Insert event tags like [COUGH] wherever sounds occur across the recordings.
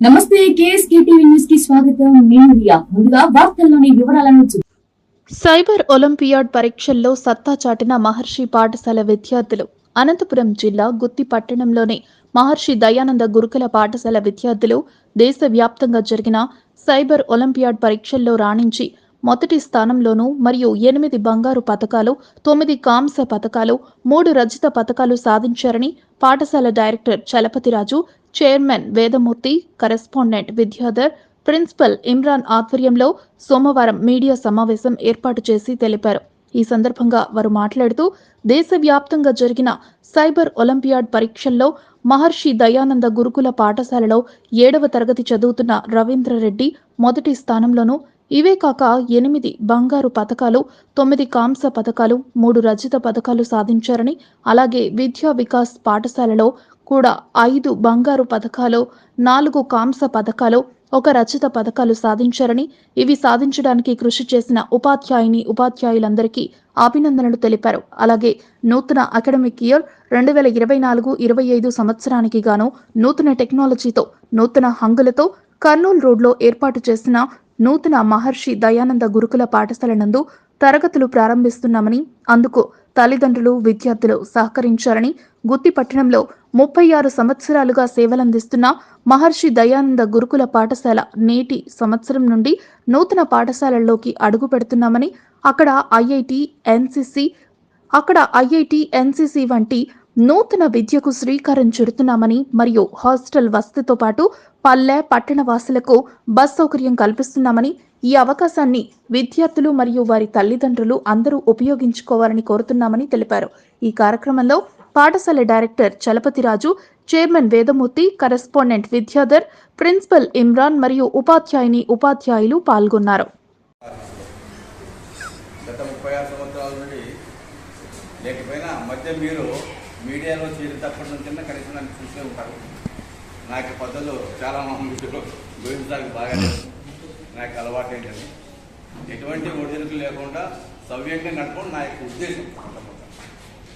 నమస్తే కేఎస్కేటీవీ న్యూస్కి స్వాగతం. నేను రియా. ముందుగా వార్తల్లోని వివరాలను చూ- సైబర్ ఒలింపియాడ్ పరీక్షల్లో సత్తా చాటిన మహర్షి పాఠశాల విద్యార్థులు. అనంతపురం జిల్లా గుత్తి పట్టణంలోని మహర్షి దయానంద గురుకుల పాఠశాల విద్యార్థులు దేశవ్యాప్తంగా జరిగిన సైబర్ ఒలింపియాడ్ పరీక్షల్లో రాణించి మొదటి స్థానంలోనూ మరియు ఎనిమిది బంగారు పథకాలు తొమ్మిది కాంస్య పథకాలు మూడు రజిత పథకాలు సాధించారని పాఠశాల director Chalapathiraju chairman Vedamurthy correspondent Vidyadhar principal Imran ఆధ్వర్యంలో సోమవారం మీడియా సమావేశం ఏర్పాటు చేసి తెలిపారు. ఈ సందర్భంగా వారు మాట్లాడుతూ దేశవ్యాప్తంగా జరిగిన సైబర్ ఒలింపియాడ్ పరీక్షల్లో మహర్షి దయానంద గురుకుల పాఠశాలలో ఏడవ తరగతి చదువుతున్న రవీంద్రరెడ్డి మొదటి స్థానంలోనూ ఇవే కాక ఎనిమిది బంగారు పథకాలు తొమ్మిది కాంస పథకాలు మూడు రజిత పథకాలు సాధించారని అలాగే విద్యా వికాస్ పాఠశాలలో కూడా ఐదు బంగారు పథకాలు నాలుగు కాంస పథకాలు ఒక రచిత పథకాలు సాధించారని ఇవి సాధించడానికి కృషి చేసిన ఉపాధ్యాయుని ఉపాధ్యాయులందరికీ అభినందనలు తెలిపారు. అలాగే నూతన అకాడమిక్ ఇయర్ రెండు వేల ఇరవై నాలుగు ఇరవై ఐదు సంవత్సరానికి గాను నూతన టెక్నాలజీతో నూతన హంగులతో కర్నూలు రోడ్లో ఏర్పాటు చేసిన నూతన మహర్షి దయానంద గురుకుల పాఠశాల నందు తరగతులు ప్రారంభిస్తున్నామని అందుకు తల్లిదండ్రులు విద్యార్థులు సహకరించారని గుత్తి పట్టణంలో ముప్పై ఆరు సంవత్సరాలుగా సేవలందిస్తున్న మహర్షి దయానంద గురుకుల పాఠశాల నేటి సంవత్సరం నుండి నూతన పాఠశాలల్లోకి అడుగు పెడుతున్నామని అక్కడ ఐఐటి ఎన్సిసి అక్కడ ఐఐటి ఎన్సిసి వంటి నూతన విద్యకు శ్రీకారం చుడుతున్నామని మరియు హాస్టల్ వసతితో పాటు పల్లె పట్టణ వాసులకు బస్ సౌకర్యం కల్పిస్తున్నామని ఈ అవకాశాన్ని విద్యార్థులు మరియు వారి తల్లిదండ్రులు అందరూ ఉపయోగించుకోవాలని కోరుతున్నామని తెలిపారు. ఈ కార్యక్రమంలో పాఠశాల director Chalapathiraju chairman Vedamurthy correspondent Vidyadhar principal Imran మరియు ఉపాధ్యాయుని ఉపాధ్యాయులు పాల్గొన్నారు. గత ముప్పై ఆరు సంవత్సరాల నుండి లేకపోయినా మధ్య మీరు మీడియాలో చేరేటప్పటి నుంచి కనీసం నన్ను చూసే ఉంటారు. నాకు పద్ధతులు చాలా బాగా నాకు అలవాటు ఏంటని ఎటువంటి ఒడిదుడుకులు లేకుండా సవ్యంగా నడపడం నా యొక్క ఉద్దేశం.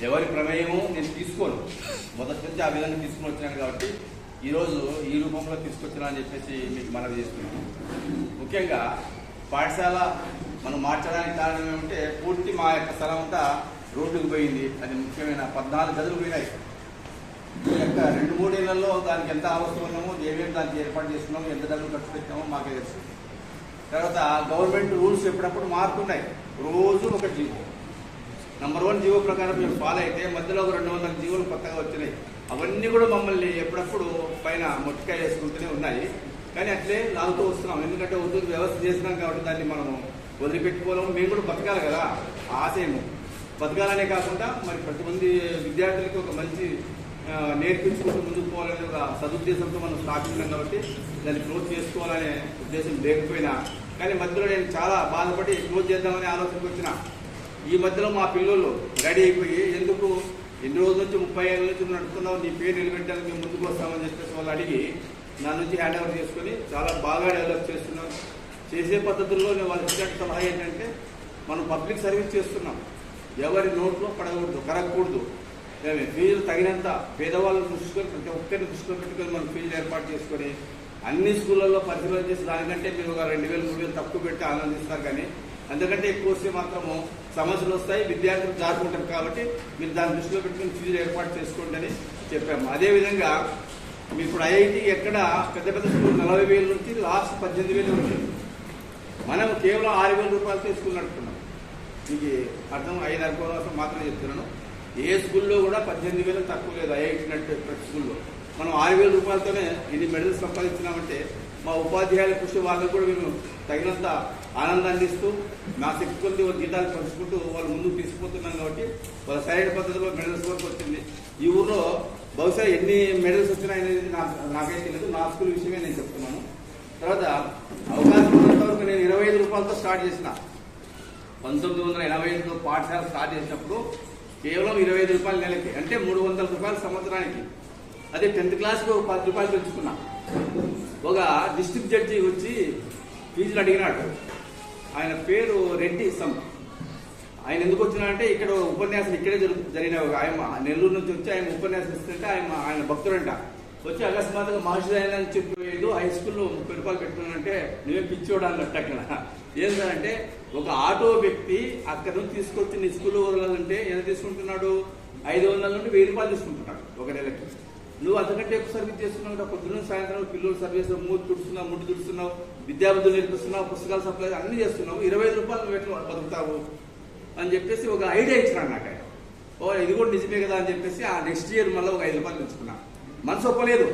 ఎవరి ప్రమేయము నేను తీసుకోను. మొదటి నుంచి ఆ విధంగా తీసుకుని వచ్చినాను కాబట్టి ఈరోజు ఈ రూపంలో తీసుకొచ్చినా అని చెప్పేసి మీకు మనవి చేస్తున్నాను. ముఖ్యంగా పాఠశాల మనం మార్చడానికి కారణం ఏమంటే పూర్తి మా యొక్క స్థలం అంతా రోడ్డుకు పోయింది. అది ముఖ్యమైన పద్నాలుగు గదులు పోయినాయి. ఈ యొక్క రెండు మూడేళ్ళలో దానికి ఎంత అవసరం ఉన్నామో ఏమేమి దానికి ఏర్పాటు చేసుకున్నామో ఎంత డబ్బులు ఖర్చు పెట్టామో మాకే తెలుసు. తర్వాత గవర్నమెంట్ రూల్స్ ఎప్పుడప్పుడు మారుతున్నాయి. రోజు ఒక జీవో. నంబర్ వన్ జీవో ప్రకారం మేము ఫాలో అయితే మధ్యలో ఒక రెండు వందల జీవోలు కొత్తగా వచ్చినాయి. అవన్నీ కూడా మమ్మల్ని ఎప్పుడప్పుడు పైన మొట్టికాయ వేసుకుంటూనే ఉన్నాయి. కానీ అట్లే లాగుతూ వస్తున్నాం. ఎందుకంటే ఉద్యోగ వ్యవస్థ చేసినాం కాబట్టి దాన్ని మనం వదిలిపెట్టుకోలేము. మేము కూడా బతకాలి కదా. ఆశయము బతకాలనే కాకుండా మరి ప్రతి మంది విద్యార్థులకి ఒక మంచి నేర్పించుకుంటూ ముందుకు పోవాలనే ఒక సదుద్దేశంతో మనం స్థాపించాం కాబట్టి దాన్ని క్లోజ్ చేసుకోవాలనే ఉద్దేశం లేకపోయినా కానీ మధ్యలో నేను చాలా బాధపడి క్లోజ్ చేద్దామనే ఆలోచనకు వచ్చిన ఈ మధ్యలో మా పిల్లలు రెడీ అయిపోయి ఎందుకు ఎన్ని రోజుల నుంచి ముప్పై ఏళ్ళ నుంచి నడుపుతున్నావు నీ పేరు నిలబెట్టడానికి మేము ముందుకు వస్తామని చెప్పేసి వాళ్ళు అడిగి నా నుంచి హ్యాండ్ ఓవర్ చేసుకొని చాలా బాగా డెవలప్ చేస్తున్నాం. చేసే పద్ధతుల్లో నేను వాళ్ళు ఇచ్చిన సలహా ఏంటంటే మనం పబ్లిక్ సర్వీస్ చేస్తున్నాం. ఎవరి నోట్లో పడకూడదు కరగకూడదు. మేము ఫీజులు తగినంత పేదవాళ్ళని చూసుకొని ప్రతి ఒక్కరిని దృష్టిలో పెట్టుకొని మనం ఫీజులు ఏర్పాటు చేసుకొని అన్ని స్కూళ్ళల్లో పరిశీలన చేసి దానికంటే మీరు ఒక రెండు వేలు మూడు వేలు తక్కువ పెట్టి ఆనందిస్తారు కానీ అందుకంటే ఎక్కువ వస్తే మాత్రము సమస్యలు వస్తాయి విద్యార్థులు జారుకుంటారు కాబట్టి మీరు దాని దృష్టిలో పెట్టుకుని ఫీజులు ఏర్పాటు చేసుకోండి అని చెప్పాము. అదేవిధంగా మీకు ఇప్పుడు ఐఐటి ఎక్కడ పెద్ద పెద్ద స్కూల్ నలభై వేల నుంచి లాస్ట్ పద్దెనిమిది వేలు ఉంటుంది మనం కేవలం ఆరు వేల రూపాయలు స్కూల్ నడుపుతున్నాం. మీకు అర్థం ఐదు అనుకోవాల్సిన మాత్రమే చెప్తున్నాను. ఏ స్కూల్లో కూడా పద్దెనిమిది వేలు తక్కువ లేదు ఐఐటి నట్టు ప్రతి స్కూల్లో. మనం ఆరు వేల రూపాయలతోనే ఇన్ని మెడల్స్ సంపాదించినామంటే మా ఉపాధ్యాయుల కృషి వాళ్ళకు కూడా మేము తగినంత ఆనందాన్ని ఇస్తూ నా శక్తి కొద్ది వాళ్ళ పంచుకుంటూ వాళ్ళు ముందుకు తీసుకుపోతున్నాం కాబట్టి వాళ్ళ సరైన పద్ధతిలో మెడల్స్ వరకు వచ్చింది. ఈ ఊర్లో బహుశా ఎన్ని మెడల్స్ వచ్చినాయనేది నాకు నాకైతే తెలియదు. నా స్కూల్ విషయమే నేను చెప్తున్నాను. తర్వాత అవకాశం ఉన్నంతవరకు నేను ఇరవై ఐదు రూపాయలతో స్టార్ట్ చేసిన. పంతొమ్మిది వందల ఎనభై ఐదులో పాఠశాల స్టార్ట్ చేసినప్పుడు కేవలం ఇరవై ఐదు రూపాయల నెలకి అంటే మూడు వందల రూపాయల సంవత్సరానికి. అదే టెన్త్ క్లాస్కి ఒక పది రూపాయలు పెంచుకున్నా ఒక డిస్ట్రిక్ట్ జడ్జి వచ్చి ఫీజులు అడిగినాడు. ఆయన పేరు రెడ్డి సమ్. ఆయన ఎందుకు వచ్చినారంటే ఇక్కడ ఉపన్యాసం ఇక్కడే జరుగు జరిగిన ఒక ఆయన నెల్లూరు నుంచి వచ్చి ఆయన ఉపన్యాసం ఇస్తుంటే ఆయన ఆయన భక్తుడంట. వచ్చి అకస్మాత్తుగా మహర్షి ఆయన అని చెప్పి హై స్కూల్లో ముప్పై రూపాయలు పెట్టుకున్నానంటే నువ్వే పిచ్చోడు అన్నట్టు అక్కడ. ఏంటంటే ఒక ఆటో వ్యక్తి అక్కడ నుంచి తీసుకొచ్చి నీ స్కూల్లో వదలాలంటే ఎంత తీసుకుంటున్నాడు? ఐదు వందల నుండి వెయ్యి రూపాయలు తీసుకుంటున్నాడు ఒక నెలకి. నువ్వు అంతకంటే ఎక్కువ సర్వీస్ చేస్తున్నావు పొద్దున్న సాయంత్రం పిల్లలు సర్వీస్ మూడు తుడుస్తున్నావు ముడ్డు తుడుస్తున్నావు విద్యాబుద్ధులు నేర్పిస్తున్నావు పుస్తకాలు సప్లై అన్ని చేస్తున్నావు ఇరవై ఐదు రూపాయలు నువ్వు ఎట్లా బతుకుతావు అని చెప్పేసి ఒక ఐడియా ఇచ్చినాడు నాకు ఆయన. ఓ ఇది కూడా నిజమే కదా అని చెప్పేసి ఆ నెక్స్ట్ ఇయర్ మళ్ళీ ఒక ఐదు రూపాయలు తెచ్చుకున్నా. మనసు ఒప్పలేదు.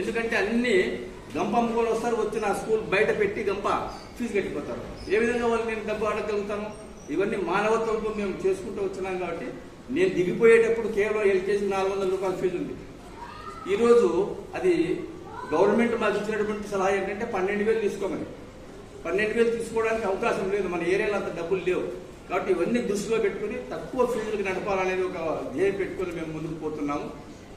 ఎందుకంటే అన్ని గంప అమ్ముకొని వస్తారు వచ్చి నా స్కూల్ బయట పెట్టి గంప ఫీజు కట్టిపోతారు. ఏ విధంగా వాళ్ళు నేను డబ్బు అడగలుగుతాను ఇవన్నీ మానవత్వంతో మేము చేసుకుంటూ వచ్చినాం కాబట్టి నేను దిగిపోయేటప్పుడు కేవలం ఎల్కేజీ నాలుగు వందల రూపాయల ఫీజు ఉంది. ఈరోజు అది గవర్నమెంట్ మాకు ఇచ్చినటువంటి సలహా ఏంటంటే పన్నెండు వేలు తీసుకోమని. పన్నెండు వేలు తీసుకోవడానికి అవకాశం లేదు. మన ఏరియాలో అంత డబ్బులు లేవు. కాబట్టి ఇవన్నీ దృష్టిలో పెట్టుకుని తక్కువ ఫీజులకు నడపాలనేది ఒక ధ్యేయం పెట్టుకొని మేము ముందుకు పోతున్నాము.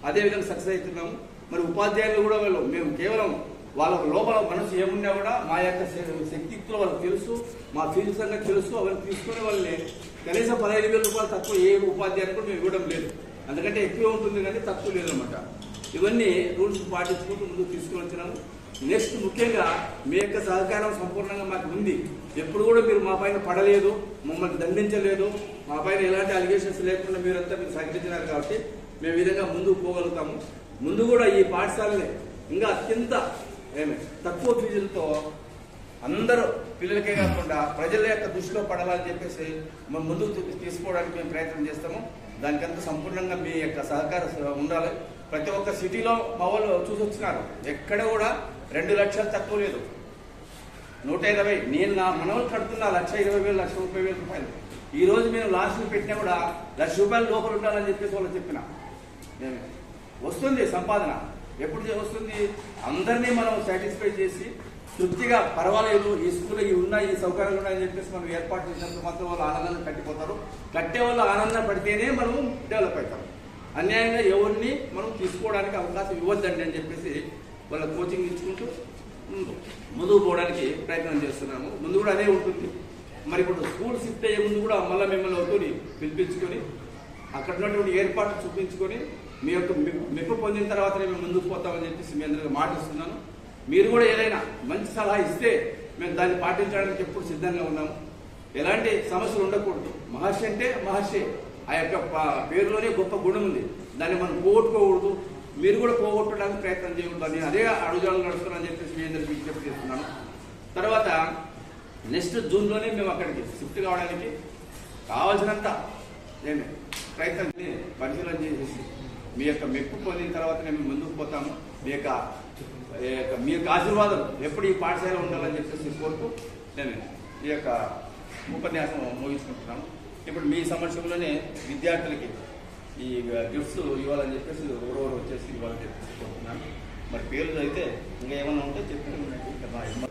అదేవిధంగా సక్సెస్ అవుతున్నాము. మరి ఉపాధ్యాయులు కూడా వాళ్ళు మేము కేవలం వాళ్ళ లోపల మనసు ఏమున్నా కూడా మా యొక్క శ- శక్తియుక్తులు వాళ్ళకి తెలుసు మా ఫీజు సంగతి తెలుసు అవన్నీ తీసుకునే వాళ్ళని కనీసం పదహైదు వేల రూపాయలు తక్కువ ఏ ఉపాధ్యాయులు కూడా మేము ఇవ్వడం లేదు. అందుకంటే ఎక్కువ ఉంటుంది కానీ తక్కువ లేదనమాట. ఇవన్నీ రూల్స్ పాటించుకుంటూ ముందుకు తీసుకుని వచ్చినాము నెక్స్ట్ ముఖ్యంగా మీ యొక్క సహకారం సంపూర్ణంగా మాకు ఉంది. ఎప్పుడు కూడా మీరు మా పైన పడలేదు మమ్మల్ని దండించలేదు. మా పైన ఎలాంటి అలిగేషన్స్ లేకుండా మీరంతా మీరు సహకరించినారు కాబట్టి మేము విధంగా ముందుకు పోగలుగుతాము. ముందు కూడా ఈ పాఠశాలని ఇంకా అత్యంత ఏమి తక్కువ ఫీజులతో అందరూ పిల్లలకే కాకుండా ప్రజల యొక్క దృష్టిలో పడాలని చెప్పేసి మేము ముందుకు తీసుకోవడానికి మేము ప్రయత్నం చేస్తాము. దానికంతా సంపూర్ణంగా మీ యొక్క సహకారం ఉండాలి. ప్రతి ఒక్క సిటీలో మా వాళ్ళు చూసొచ్చినారు ఎక్కడ కూడా రెండు లక్షలు తక్కువ లేదు. నూట ఇరవై. నేను నా మనవలు కడుతున్న లక్ష ఇరవై వేలు లక్ష ముప్పై వేల రూపాయలు. ఈ రోజు మేము లాస్ట్ పెట్టినా కూడా లక్ష రూపాయలు లోపల ఉండాలని చెప్పేసి వాళ్ళు చెప్పిన. నేను వస్తుంది సంపాదన. ఎప్పుడు వస్తుంది? అందరినీ మనం సాటిస్ఫై చేసి తృప్తిగా పర్వాలేదు ఈ స్కూల్ ఇవి ఉన్నాయి ఈ సౌకర్యాలు ఉన్నాయని చెప్పేసి మనం ఏర్పాటు చేసినందుకు మాత్రం వాళ్ళు ఆనందంగా కట్టిపోతారు. కట్టే వాళ్ళు ఆనందం పడితేనే మనం డెవలప్ అవుతాం. అన్యాయంగా ఎవరిని మనం తీసుకోవడానికి అవకాశం ఇవ్వద్దండి అని చెప్పేసి వాళ్ళ కోచింగ్ ఇచ్చుకుంటూ ముందుకు పోవడానికి ప్రయత్నం చేస్తున్నాము. ముందు కూడా అదే ఉంటుంది. మరి ఇప్పుడు స్కూల్ షిఫ్ట్ అయ్యే ముందు కూడా మళ్ళీ మిమ్మల్ని ఒకటి పిలిపించుకొని అక్కడ ఉన్నటువంటి ఏర్పాట్లు చూపించుకొని మీ యొక్క మెప్పు పొందిన తర్వాతనే మేము ముందుకు పోతామని చెప్పేసి మీ అందరికీ మాటిస్తున్నాను మీరు కూడా ఏదైనా మంచి సలహా ఇస్తే మేము దాన్ని పాటించడానికి ఎప్పుడు సిద్ధంగా ఉన్నాము. ఎలాంటి సమస్యలు ఉండకూడదు. మహర్షి అంటే మహర్షి. ఆ యొక్క పేరులోనే గొప్ప గుణం ఉంది. దాన్ని మనం పోగొట్టుకోకూడదు. మీరు కూడా పోగొట్టడానికి ప్రయత్నం చేయకూడదు నేను అదే అడుగుజాలు నడుస్తున్నానని చెప్పేసి మీ అందరికి విజ్ఞప్తి చేస్తున్నాను. తర్వాత నెక్స్ట్ జూన్లోనే మేము అక్కడికి షిఫ్ట్ కావడానికి కావాల్సినంత నేను ప్రయత్నం పరిశీలన చేసేసి మీ యొక్క మెప్పు పొందిన తర్వాత మేము ముందుకు పోతాము. మీ యొక్క ఈ యొక్క మీ యొక్క ఆశీర్వాదం ఎప్పుడు ఈ పాఠశాల ఉండాలని చెప్పేసి కోరుతూ నేను ఈ యొక్క ఉపన్యాసం ముగించుకుంటున్నాను. ఇప్పుడు మీ సమక్షంలోనే విద్యార్థులకి ఈ గిఫ్ట్స్ ఇవ్వాలని చెప్పేసి ఎవరెవరు వచ్చేసి ఇవ్వాలని చెప్పేసి మరి పేర్లు అయితే ఇంకా ఏమైనా ఉంటే చెప్పండి.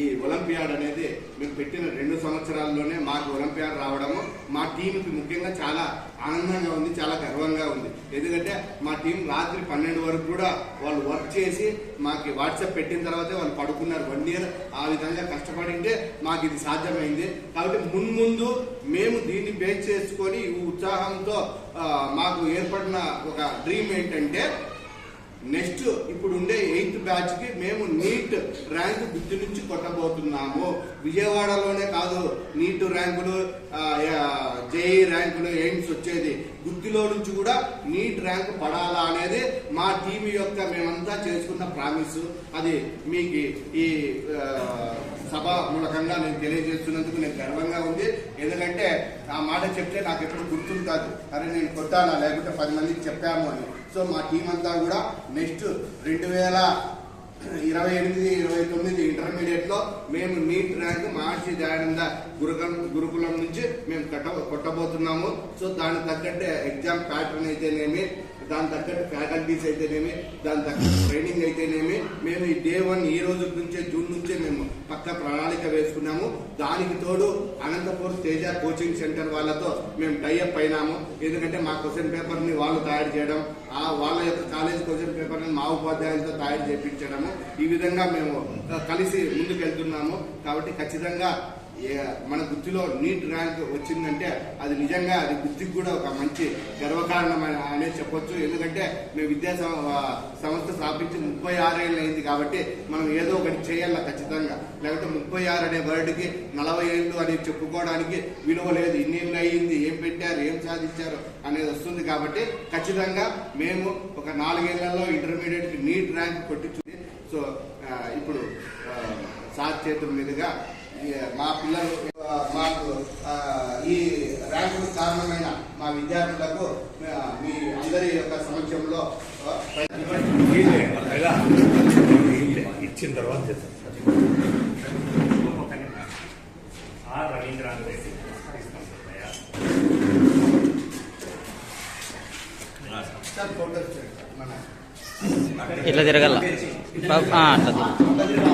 ఈ ఒలింపియాడ్ అనేది మేము పెట్టిన రెండు సంవత్సరాల్లోనే మాకు ఒలింపియాడ్ రావడము మా టీంకి ముఖ్యంగా చాలా ఆనందంగా ఉంది చాలా గర్వంగా ఉంది. ఎందుకంటే మా టీం రాత్రి పన్నెండు వరకు కూడా వాళ్ళు వర్క్ చేసి మాకు వాట్సాప్ పెట్టిన తర్వాతే వాళ్ళు పడుకున్నారు వన్ ఇయర్. ఆ విధంగా కష్టపడింటే మాకు ఇది సాధ్యమైంది. కాబట్టి మున్ముందు మేము దీన్ని బేస్ చేసుకొని ఉత్సాహంతో మాకు ఏర్పడిన ఒక డ్రీమ్ ఏంటంటే నెక్స్ట్ ఇప్పుడు ఉండే ఎయిత్ బ్యాచ్కి మేము నీట్ ర్యాంక్ గుర్తు నుంచి కొట్టబోతున్నాము. విజయవాడలోనే కాదు నీట్ ర్యాంకులు జేఈ ర్యాంకులు ఎయిమ్స్ వచ్చేది. గుత్తిలో నుంచి కూడా నీట్ ర్యాంక్ పడాలా అనేది మా టీం యొక్క మేమంతా చేసుకున్న ప్రామిస్. అది మీకు ఈ సభ మూలకంగా నేను తెలియజేస్తున్నందుకు నేను గర్వంగా ఉంది. ఎందుకంటే ఆ మాట చెప్తే నాకు ఎప్పుడు గుర్తుంటుంది అరే నేను కొట్టాలా లేకుంటే పది మందికి చెప్పాము అని. సో మా టీం అంతా కూడా నెక్స్ట్ రెండు వేల ఇరవై ఎనిమిది ఇరవై తొమ్మిది ఇంటర్మీడియట్లో మేము నీట్ ర్యాంక్ మహర్షి దయానంద గురుకులం గురుకులం నుంచి మేము కట్ట కొట్టబోతున్నాము. సో దానికి తగ్గట్టే ఎగ్జామ్ ప్యాటర్న్ అయితేనేమి దాని తగ్గట్టు ఫ్యాకల్టీస్ అయితేనేమి దాని తగ్గట్టు ట్రైనింగ్ అయితేనేమి మేము ఈ డే వన్ ఈ రోజు నుంచే జూన్ నుంచే మేము పక్క ప్రణాళిక వేసుకున్నాము. దానికి తోడు అనంతపూర్ తేజ కోచింగ్ సెంటర్ వాళ్ళతో మేము టైఅప్ అయినాము. ఎందుకంటే మా క్వశ్చన్ పేపర్ని వాళ్ళు తయారు చేయడం ఆ వాళ్ళ యొక్క కాలేజ్ క్వశ్చన్ పేపర్ని మా ఉపాధ్యాయులతో తయారు చేయించడము ఈ విధంగా మేము కలిసి ముందుకు వెళ్తున్నాము కాబట్టి ఖచ్చితంగా మన గుత్తిలో నీట్ ర్యాంక్ వచ్చిందంటే అది నిజంగా అది గుర్తికి కూడా ఒక మంచి గర్వకారణం అనేది చెప్పొచ్చు. ఎందుకంటే మేము విద్యా సంస్థ స్థాపించి ముప్పై ఆరేళ్ళు అయింది కాబట్టి మనం ఏదో ఒకటి చేయాలి ఖచ్చితంగా. లేకపోతే ముప్పై ఆరు అనే వర్డ్కి నలభై ఏళ్ళు అని చెప్పుకోవడానికి విలువ లేదు. ఇన్నేళ్ళు అయ్యింది ఏం పెట్టారు ఏం సాధించారు అనేది వస్తుంది కాబట్టి ఖచ్చితంగా మేము ఒక నాలుగేళ్ళలో ఇంటర్మీడియట్ నీట్ ర్యాంక్ కొట్టించుంది సో ఇప్పుడు ఆ, సార్ చేతుల మీదుగా మా పిల్లలు మాకు ఈ ర్యాంకు కారణమైన మా విద్యార్థులకు మీ అందరి యొక్క సమక్షంలో ఇచ్చిన తర్వాత రెడ్డి ఇట్లా తిరగల బాబు, ఆ, అట్లా తిరగ.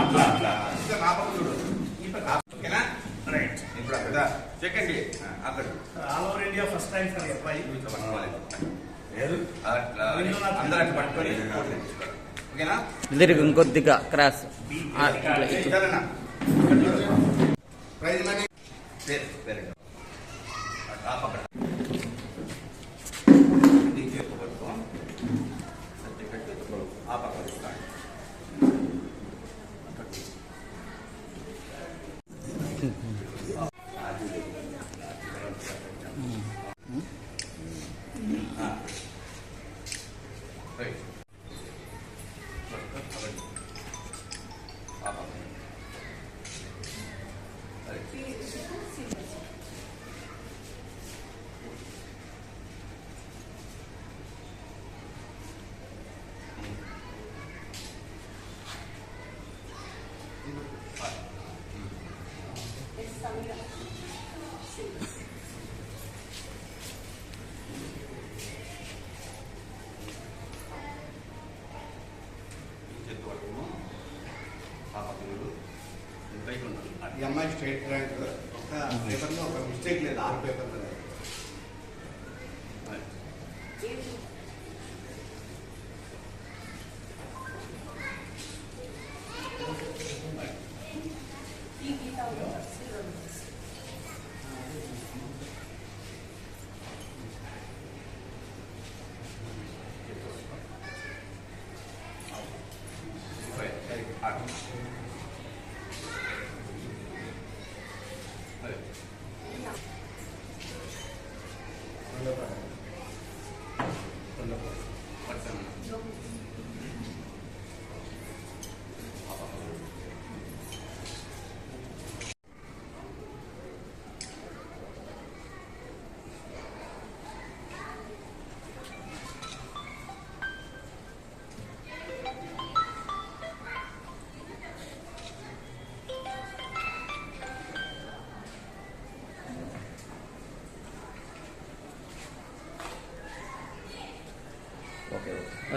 అట్లా అట్లా ఇంకా నా పక్క చూడు. ఓకేనా అక్కడ. Second all over India first time sir అబ్బాయి. లేదు. అందరూ పట్టుకొని. ఓకేనా? ఇంకొద్దిగా క్రాస్. Prize money. [LAUGHS] ఈ అమ్మాయి స్టేట్ ర్యాంక్ ఒక పేపర్లో ఒక మిస్టేక్ లేదు ఆరు పేపర్లో లేదు ఓకే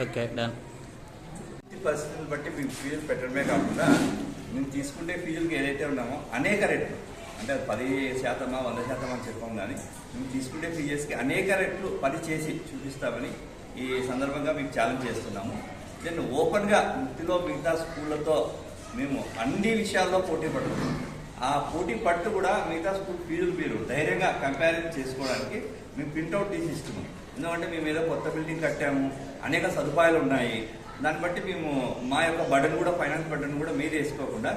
ఓకే డన్ పరిస్థితులను బట్టి మీ ఫీజులు పెట్టడమే కాకుండా మేము తీసుకుంటే ఫీజులకు ఏదైతే ఉన్నామో అనేక రెట్లు. అంటే అది పది శాతమా వంద శాతం అని చెప్పాం కానీ మేము తీసుకుంటే ఫీజెస్కి అనేక రెట్లు పని చేసి చూపిస్తామని ఈ సందర్భంగా మీకు ఛాలెంజ్ చేస్తున్నాము. దెన్ ఓపెన్గా వృత్తిలో మిగతా స్కూళ్ళతో మేము అన్ని విషయాల్లో పోటీ పడుతున్నాం. ఆ పోటీ పట్టు కూడా మిగతా స్కూల్ ఫీజులు మీరు ధైర్యంగా కంపారిజన్ చేసుకోవడానికి మేము ప్రింట్అవుట్ తీసి ఇస్తున్నాం. ఎందుకంటే మేము ఏదో కొత్త బిల్డింగ్ కట్టాము అనేక సదుపాయాలు ఉన్నాయి. దాన్ని బట్టి మేము మా యొక్క బటన్ కూడా ఫైనాన్స్ బటన్ కూడా మీరు వేసుకోకుండా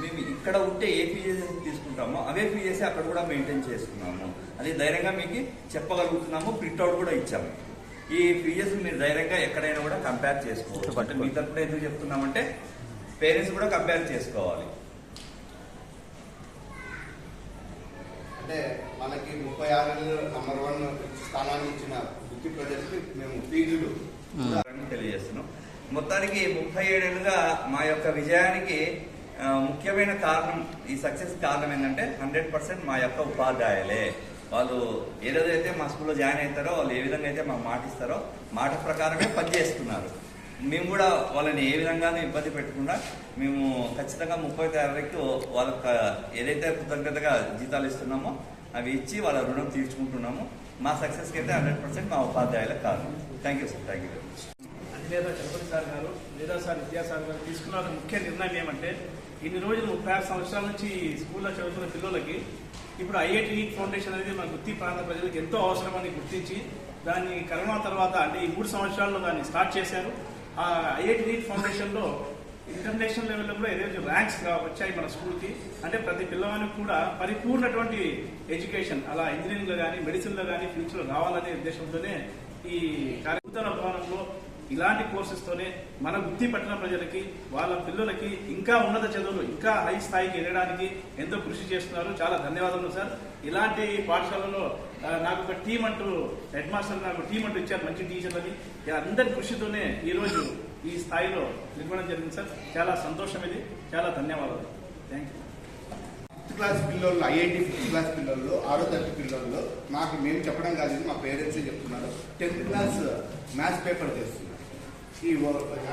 మేము ఇక్కడ ఉంటే ఏ ఫీజెస్ తీసుకుంటామో అవే ఫీజెస్ అక్కడ కూడా మెయింటైన్ చేసుకున్నాము అది ధైర్యంగా మీకు చెప్పగలుగుతున్నాము ప్రింట్అవుట్ కూడా ఇచ్చాము. ఈ ఫీజెస్ మీరు ధైర్యంగా ఎక్కడైనా కూడా కంపేర్ చేసుకోవచ్చు. బట్ మీ తరపున ఎందుకు చెప్తున్నామంటే పేరెంట్స్ కూడా కంపేర్ చేసుకోవాలి. అంటే మనకి ముప్పై ఆరు నంబర్ వన్ స్థానాన్ని ఇచ్చిన వృత్తి ప్రజలకి మేము ఫీజులు తెలియజేస్తున్నాం. మొత్తానికి ముప్పై ఏడేళ్ళుగా మా యొక్క విజయానికి ముఖ్యమైన కారణం ఈ సక్సెస్ కారణం ఏంటంటే హండ్రెడ్ పర్సెంట్ మా యొక్క ఉపాధ్యాయులే. వాళ్ళు ఏదైతే మా స్కూల్లో జాయిన్ అవుతారో వాళ్ళు ఏ విధంగా అయితే మాకు మాట ఇస్తారో మాట ప్రకారమే పనిచేస్తున్నారు. మేము కూడా వాళ్ళని ఏ విధంగానూ ఇబ్బంది పెట్టకుండా మేము ఖచ్చితంగా ముప్పై తారీఖు వాళ్ళ ఏదైతే కృతజ్ఞతగా జీతాలు ఇస్తున్నామో అవి ఇచ్చి వాళ్ళ రుణం తీర్చుకుంటున్నాము. మా సక్సెస్కి అయితే హండ్రెడ్ పర్సెంట్ మా ఉపాధ్యాయుల కారణం thank you sir thank you very much అధినేత చలపతి సార్ గారు లేదా సార్ విద్యాసాగర్ గారు తీసుకున్న ముఖ్య నిర్ణయం ఏమంటే ఇన్ని రోజులు ముప్పై ఆరు సంవత్సరాల నుంచి స్కూల్లో చదువుతున్న పిల్లలకి ఇప్పుడు ఐఐటి నీట్ ఫౌండేషన్ అనేది మన గుత్తి ప్రాంత ప్రజలకు ఎంతో అవసరమని గుర్తించి దాన్ని కరోనా తర్వాత అంటే ఈ మూడు సంవత్సరాల్లో దాన్ని స్టార్ట్ చేశారు. ఆ ఐఐటి నీట్ ఫౌండేషన్లో ఇంటర్నేషనల్ లెవెల్లో కూడా ఏదైతే ర్యాంక్స్ వచ్చాయి మన స్కూల్కి అంటే ప్రతి పిల్లవానికి కూడా పరిపూర్ణటువంటి ఎడ్యుకేషన్ అలా ఇంజనీరింగ్లో కానీ మెడిసిన్లో కానీ ఫ్యూచర్లో రావాలనే ఉద్దేశంతోనే ఈ కార్యక్రమ భవనంలో ఇలాంటి కోర్సెస్తోనే మన గుత్తి పట్టణ ప్రజలకి వాళ్ళ పిల్లలకి ఇంకా ఉన్నత చదువులు ఇంకా హై స్థాయికి వెళ్ళడానికి ఎంతో కృషి చేస్తున్నారు. చాలా ధన్యవాదాలు సార్. ఇలాంటి పాఠశాలలో నాకు ఒక టీం అంటూ హెడ్ మాస్టర్ నాకు టీం అంటూ ఇచ్చారు మంచి టీచర్లని అందరి కృషితోనే ఈ రోజు ఈ స్థాయిలో నిర్వహణ జరిగింది సార్. చాలా సంతోషం ఇది. చాలా ధన్యవాదాలు. థ్యాంక్ యూ ఫిఫ్త్ క్లాస్ పిల్లలు ఐఐటి ఫిఫ్త్ క్లాస్ పిల్లలు ఆరో తరగతి పిల్లలు మాకు మేము చెప్పడం కాదు మా పేరెంట్స్ చెప్తున్నారు. టెన్త్ క్లాస్ మ్యాథ్స్ పేపర్ చేస్తున్నారు ఈ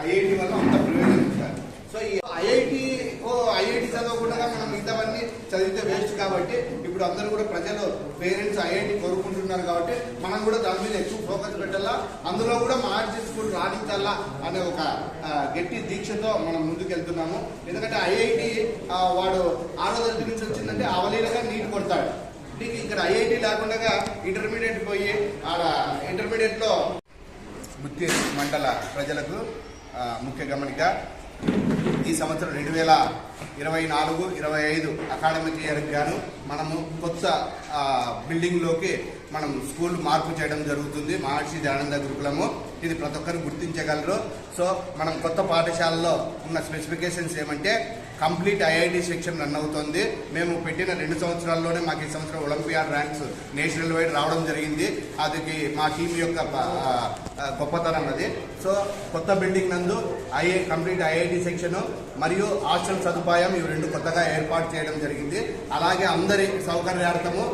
ఐఐటి వల్ల అంత ప్రయోజనం సార్. సో ఈ ఐఐటి ఓ ఐఐటి చదవకుండా మనం మిగతావన్నీ చదివితే వేస్ట్ కాబట్టి ఇప్పుడు అందరూ కూడా ప్రజలు పేరెంట్స్ ఐఐటి కోరుకుంటున్నారు కాబట్టి మనం కూడా దాని మీద ఎక్కువ ఫోకస్ పెట్టాలా? అందులో కూడా మహార్జీ స్కూల్ రాణించాలా అనే ఒక గట్టి దీక్షతో మనం ముందుకెళ్తున్నాము. ఎందుకంటే ఐఐటి వాడు ఆరో తరగతి నుంచి వచ్చిందంటే అవలీలగా నీట్ కొడతాడు. నీకు ఇక్కడ ఐఐటి లేకుండా ఇంటర్మీడియట్ పోయి ఆడ ఇంటర్మీడియట్లో గుత్తి మండల ప్రజలకు ముఖ్య గమనిక. ఈ సంవత్సరం రెండు వేల ఇరవై నాలుగు ఇరవై ఐదు అకాడమిక్ ఇయర్కి గాను మనము కొత్త బిల్డింగ్లోకి మనం స్కూల్ మార్పు చేయడం జరుగుతుంది. మహర్షి దయానంద గురుకులము ఇది ప్రతి ఒక్కరు గుర్తించగలరు. సో మనం కొత్త పాఠశాలలో ఉన్న స్పెసిఫికేషన్స్ ఏమంటే కంప్లీట్ ఐఐటి సెక్షన్ రన్ అవుతుంది. మేము పెట్టిన రెండు సంవత్సరాల్లోనే మాకు ఈ సంవత్సరం ఒలింపియాడ్ ర్యాంక్స్ నేషనల్ వైడ్ రావడం జరిగింది. అది మా టీం యొక్క గొప్పతనం అది. సో కొత్త బిల్డింగ్ నందు ఐఐ కంప్లీట్ ఐఐటి సెక్షన్ మరియు హాస్టల్ సదుపాయం ఇవి రెండు కొత్తగా ఏర్పాటు చేయడం జరిగింది. అలాగే అందరి సౌకర్యార్థము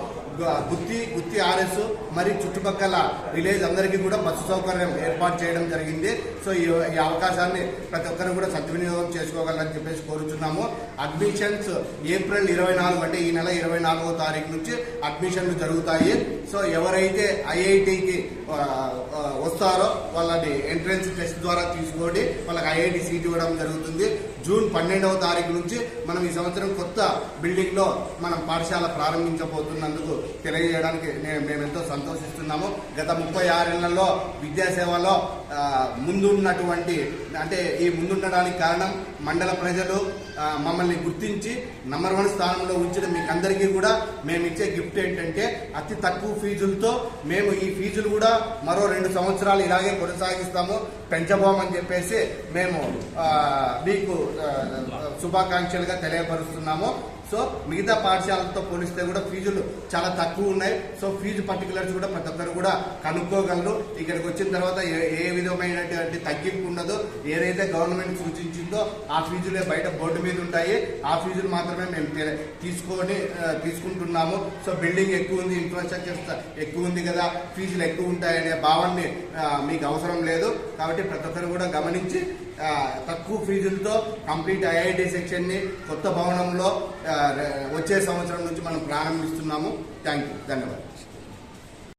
గుత్తి గుత్తి ఆర్ఎస్ మరి చుట్టుపక్కల విలేజ్ అందరికీ కూడా బస్సు సౌకర్యం ఏర్పాటు చేయడం జరిగింది. సో ఈ ఈ అవకాశాన్ని ప్రతి ఒక్కరు కూడా సద్వినియోగం చేసుకోగలరని చెప్పేసి కోరుచున్నాము. అడ్మిషన్స్ ఏప్రిల్ ఇరవై నాలుగు అంటే ఈ నెల ఇరవై నాలుగో తారీఖు నుంచి అడ్మిషన్లు జరుగుతాయి. సో ఎవరైతే ఐఐటికి వస్తారో వాళ్ళని ఎంట్రన్స్ టెస్ట్ ద్వారా తీసుకోండి. వాళ్ళకి ఐఐటి సీట్ ఇవ్వడం జరుగుతుంది. జూన్ పన్నెండవ తారీఖు నుంచి మనం ఈ సంవత్సరం కొత్త బిల్డింగ్లో మనం పాఠశాల ప్రారంభించబోతున్నందుకు తెలియజేయడానికి నే- మేమెంతో సంతోషిస్తున్నాము. గత ముప్పై ఆరేళ్ళలో విద్యాసేవలో ముందున్నటువంటి అంటే ఈ ముందుండడానికి కారణం మండల ప్రజలు మమ్మల్ని గుర్తించి నంబర్ వన్ స్థానంలో ఉంచిన మీకు అందరికీ కూడా మేము ఇచ్చే గిఫ్ట్ ఏంటంటే అతి తక్కువ ఫీజులతో మేము ఈ ఫీజులు కూడా మరో రెండు సంవత్సరాలు ఇలాగే కొనసాగిస్తాము. పెంచబోమని చెప్పేసి మేము మీకు శుభాకాంక్షలుగా తెలియపరుస్తున్నాము. సో మిగతా పాఠశాలతో పోలిస్తే కూడా ఫీజులు చాలా తక్కువ ఉన్నాయి. సో ఫీజు పర్టికులర్స్ కూడా ప్రతి ఒక్కరు కూడా కనుక్కోగలరు. ఇక్కడికి వచ్చిన తర్వాత ఏ విధమైనటువంటి తగ్గింపు ఉండదు. ఏదైతే గవర్నమెంట్ సూచించిందో ఆ ఫీజులే బయట బోర్డు మీద ఉంటాయి. ఆ ఫీజులు మాత్రమే మేము తీసుకొని తీసుకుంటున్నాము. సో బిల్డింగ్ ఎక్కువ ఉంది ఇన్ఫ్రాస్ట్రక్చర్ ఎక్కువ ఉంది కదా ఫీజులు ఎక్కువ ఉంటాయనే భావాన్ని మీకు అవసరం లేదు. కాబట్టి ప్రతి ఒక్కరు కూడా గమనించి తక్కువ ఫీజులతో కంప్లీట్ ఐఐటి సెక్షన్ని కొత్త భవనంలో వచ్చే సంవత్సరం నుంచి మనం ప్రారంభిస్తున్నాము. థ్యాంక్ యూ ధన్యవాదాలు.